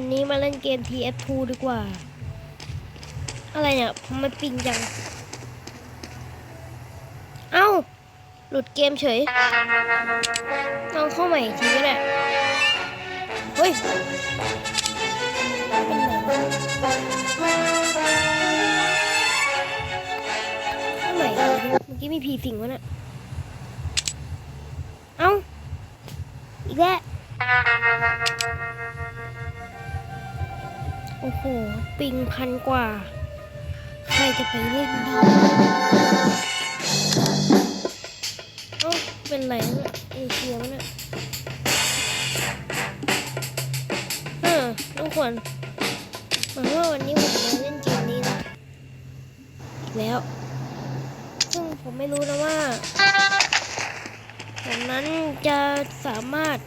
วันนี้มาเล่นเกม TF2 ดีกว่า อะไรเนี่ยทำไมปิงจัง เอ้า หลุดเกมเฉยลองเข้าใหม่ทีก็ได้เฮ้ยเข้าใหม่เมื่อกี้มีผีสิงวะน่ะเอ้า อีกแล้ว โอ้โห ปิงพันกว่า ใครจะไปเล่นดีเอ้เป็นไรเนี่ยเอเชียมันเนี่ยเออทุกคนหวังว่าวันนี้ผมจะเล่นเกมนี้นะอีกแล้ว ซึ่งผมไม่รู้นะว่าผมนั้นจะสามารถ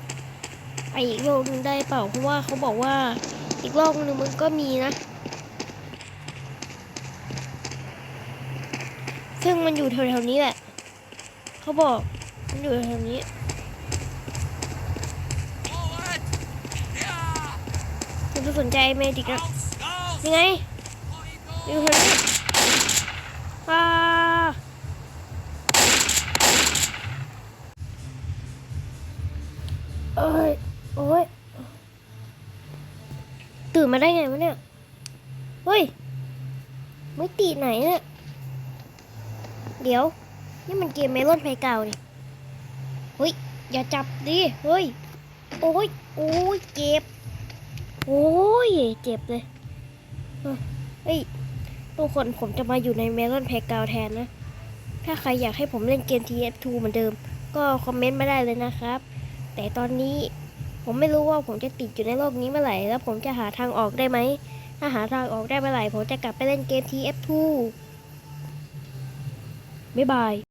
ไปอีกโลกนึงได้เปล่า เพราะว่าเขาบอกว่า อีกโลกหนึ่งมันก็มีนะ ซึ่งมันอยู่แถวๆนี้แหละ เขาบอกมันอยู่แถวๆนี้คุณจะสนใจเมดิกนะยังไงอยู่แถวนี้อ่าเอ้ย โอ้ย ตื่นมาได้ไงวะเนี่ย เฮ้ยไม่ตีไหนเนี่ยเดี๋ยว นี่มันเกมเมลอนเพย์เก่าดิเฮ้ย อย่าจับดิ เฮ้ย โอ้ย โอ้ย เจ็บ โอ้ย เจ็บเลย เฮ้ย ทุกคนผมจะมาอยู่ในเมลอนเพย์เก่าแทนนะ ถ้าใครอยากให้ผมเล่นเกม TF2 เหมือนเดิม ก็คอมเมนต์มาได้เลยนะครับ แต่ตอนนี้ ผมไม่รู้ว่าผมจะติดอยู่ในโลกนี้เมื่อไหร่ แล้วผมจะหาทางออกได้ไหม ถ้าหาทางออกได้เมื่อไหร่ ผมจะกลับไปเล่นเกม TF2 บ๊ายบาย